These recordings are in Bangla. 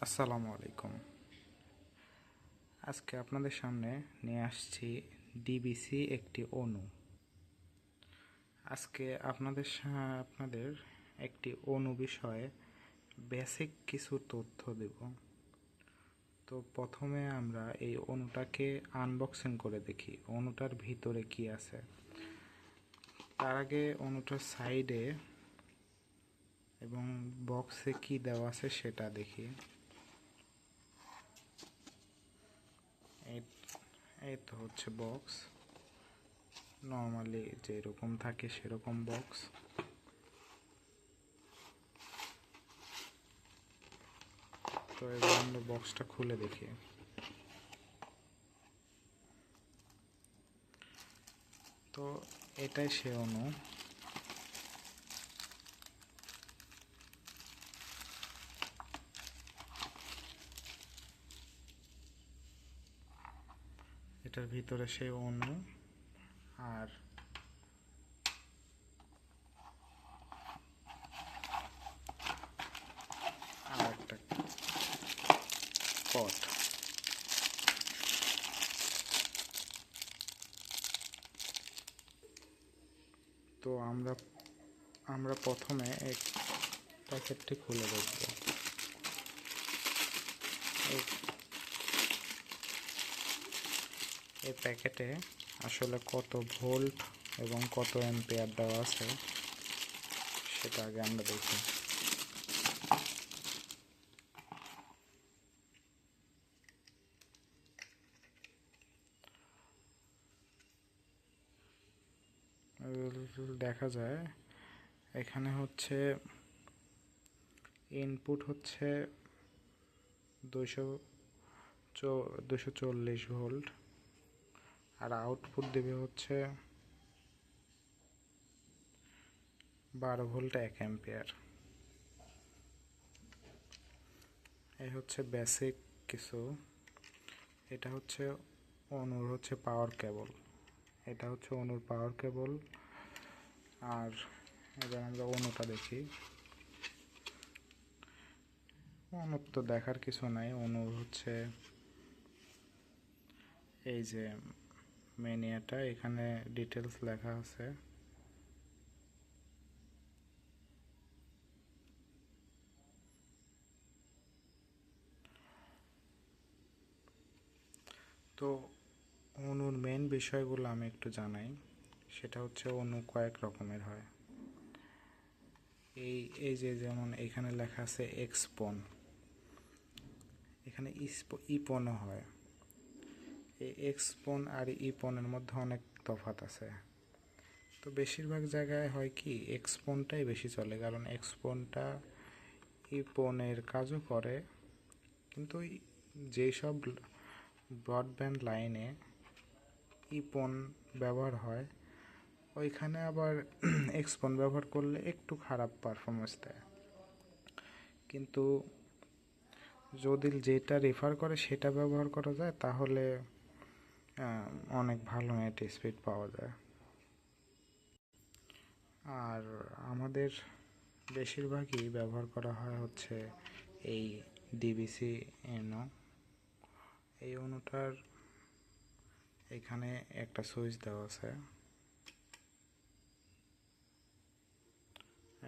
আসসালামু আলাইকুম। আজকে আপনাদের সামনে নিয়ে আসছি ডিবিসি একটি অণু। আজকে আপনাদের আপনাদের একটি অণু বিষয়ে বেসিক কিছু তথ্য দেব। তো প্রথমে আমরা এই অণুটাকে আনবক্সিং করে দেখি, অণুটার ভিতরে কি আছে। তার আগে অণুটার সাইডে এবং বক্সে কি দেওয়া আছে সেটা দেখি এই- এই তো হচ্ছে বক্স নর্মালি যেরকম থাকে সেরকম বক্স তো এবার আমরা বক্সটা খুলে দেখি। তো এটাই সে অণু এটার ভিতরে সে আর আর একটা পট তো আমরা আমরা প্রথমে এক প্যাকেটটি খুলে দেখব। এই প্যাকেটে আসলে কত ভোল্ট এবং কত অ্যাম্পিয়ার দেওয়া আছে, সেটা আগে আমরা দেখি। দেখা যায়, এখানে হচ্ছে ইনপুট হচ্ছে দুশো দুশো চল্লিশ ভোল্ট। আর আউটপুট দেবে হচ্ছে বারো ভোল্ট এক অ্যাম্পিয়ার। এই হচ্ছে বেসিক কিছু। এটা হচ্ছে অনুর হচ্ছে পাওয়ার কেবল এটা হচ্ছে অনুর পাওয়ার কেবল আর এবার আমরা অনুটা দেখি। অনুর তো দেখার কিছু নাই। অনুর হচ্ছে এই যে মেনিয়াটা, এখানে ডিটেলস লেখা আছে। তো অনুর মেন বিষয়গুলো আমি একটু জানাই। সেটা হচ্ছে অনু কয়েক রকমের হয়। এই এই যে যেমন এখানে লেখা আছে এক্সপন এখানে ইপনও হয়। এই এক্সপন আর ইপনের মধ্যে অনেক তফাত আছে। তো বেশিরভাগ জায়গায় হয় কি এক্সপনটাই বেশি চলে, কারণ এক্সপনটা ইপনের কাজও করে, কিন্তু যেই সব ব্রডব্যান্ড লাইনে ইপন ব্যবহার হয়, ওইখানে আবার এক্সপন ব্যবহার করলে একটু খারাপ পারফরমেন্স দেয়। কিন্তু যদি যেটা রেফার করে সেটা ব্যবহার করা যায়, তাহলে অনেক ভালো নেট স্পিড পাওয়া যায়। আর আমাদের বেশিরভাগই ব্যবহার করা হয় হচ্ছে এই ডিবিসি এনো এই অনুটার এখানে একটা সুইচ দেওয়া আছে।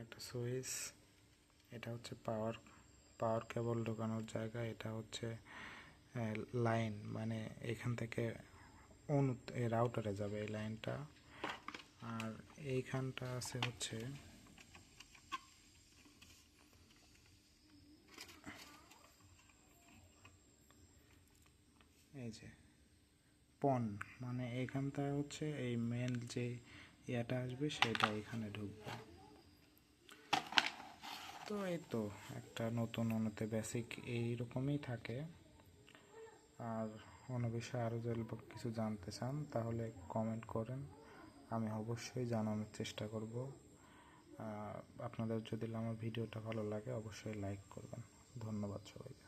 একটা সুইচ এটা হচ্ছে পাওয়ার পাওয়ার কেবল ঢোকানোর জায়গা, এটা হচ্ছে লাইন মানে এখান থেকে অনু রাউটারে যাবে এই লাইনটা। আর এইখানটা আছে হচ্ছে এই যে পন মানে এইখানটা হচ্ছে এই মেন যে ইয়েটা আসবে সেটা এখানে ঢুকবে। তো এই তো একটা নতুন অনুতে বেসিক এইরকমই থাকে। আর অন্য বিষয়ে আরও যদি কিছু জানতে চান, তাহলে কমেন্ট করেন। আমি অবশ্যই জানানোর চেষ্টা করব। আপনাদের যদি আমার ভিডিওটা ভালো লাগে, অবশ্যই লাইক করবেন। ধন্যবাদ সবাইকে।